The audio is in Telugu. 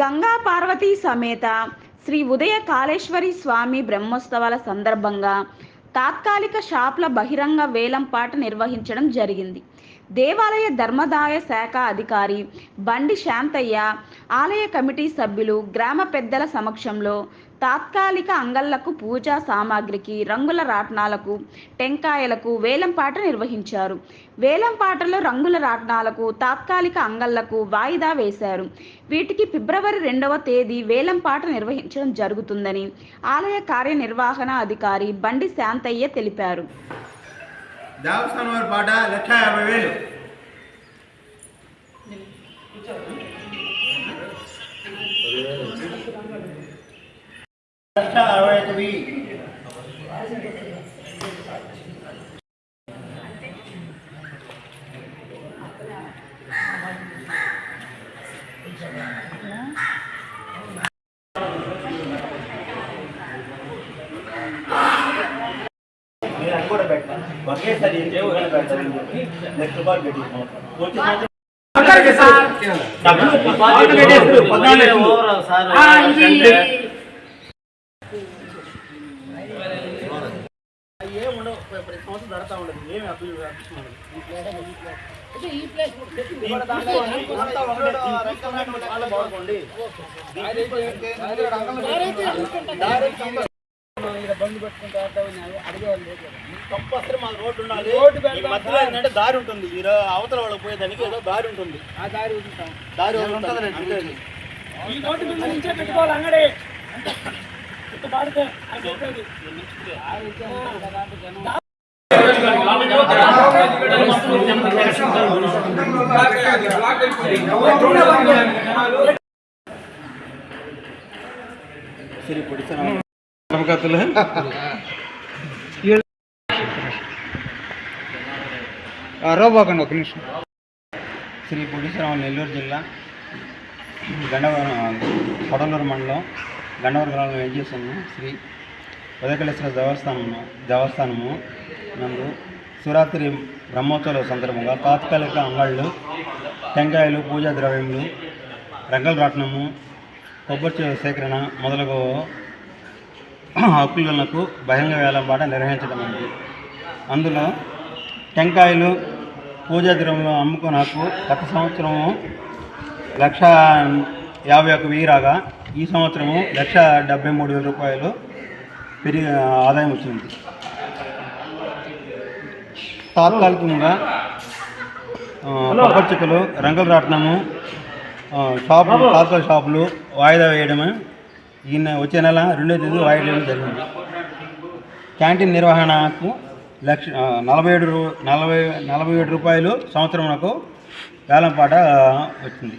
గంగా పార్వతీ సమేత శ్రీ ఉదయ కాళేశ్వరి స్వామి బ్రహ్మోత్సవాల సందర్భంగా తాత్కాలిక షాప్ల బహిరంగ వేలంపాట నిర్వహించడం జరిగింది. దేవాలయ ధర్మదాయ శాఖ అధికారి బండి శాంతయ్య ఆలయ కమిటీ సభ్యులు గ్రామ పెద్దల సమక్షంలో తాత్కాలిక అంగళ్ళకు పూజా సామాగ్రికి రంగుల రాట్నాలకు టెంకాయలకు వేలంపాట నిర్వహించారు. వేలంపాటలో రంగుల రాట్నాలకు తాత్కాలిక అంగళ్ళకు వాయిదా వేశారు. వీటికి ఫిబ్రవరి రెండవ తేదీ వేలంపాట నిర్వహించడం జరుగుతుందని ఆలయ కార్యనిర్వహణ అధికారి బండి శాంతయ్య తెలిపారు. దేవస్థానం వారి పాట లక్ష యాభై వేలు. లక్ష అరవై అది కూడా పెట్టండి ఒకేసారి ఏం చేయకుండా పెట్టండి లక్ష రూపాయలు పెట్టి వచ్చే సంవత్సరం డబ్బులు డిపాజిట్ పెట్టేస్తారు, పద్నాలుగు లక్షలు. ఏముండవు ప్రతి సంవత్సరం జరుగుతూ ఉండదు. ఏమి అభివృద్ధి కంపల్సరీ మాకు రోడ్డు ఉండాలి. ఈ మధ్యలో ఏంటంటే దారి ఉంటుంది. ఈ అవతల వాళ్ళకి పోయేదానికి ఏదో దారి ఉంటుంది. దారి ఉంటుంది అంతే. ఈ రోడ్డు మీద నుంచే పెట్టుకోవాలి అంగడి. ఇటు పాడితే అది చెప్పేది. శ్రీ పొడిసిన రోబాకండి ఒక నిమిషం శ్రీ పొడిశ్రామ నెల్లూరు జిల్లా గండవరం కొడలూరు మండలం గండవర గ్రామంలో ఏం చేస్తున్నాము? శ్రీ ఉదయకళేశ్వర దేవస్థానము దేవస్థానము నందు శివరాత్రి బ్రహ్మోత్సవాల సందర్భంగా తాత్కాలిక అంగళ్ళు టెంకాయలు పూజా ద్రవ్యములు రంగల రాట్నము కొబ్బరి సేకరణ మొదలగు హక్కులకు బహిరంగ వేలంపాట నిర్వహించడం అనేది అందులో టెంకాయలు పూజా ద్రవ్యంలో అమ్ముకున్న హక్కు గత సంవత్సరము లక్ష యాభై ఒక్క వెయ్యి రాగా ఈ సంవత్సరము లక్ష డెబ్బై మూడు వేల రూపాయలు పెరిగి ఆదాయం వచ్చింది. తాత్కాలికంగా ఆ, కొబ్బరి చిక్కలు రంగుల రాట్నము షాపులు తాత్కాలిక షాపులు వాయిదా వేయడమే ఈ వచ్చే నెల రెండో తేదీ వాయిదా వేయడం జరిగింది. క్యాంటీన్ నిర్వహణకు లక్ష నలభై ఏడు రూ- నలభై నలభై ఏడు రూపాయలు సంవత్సరంకు వేలంపాట వచ్చింది.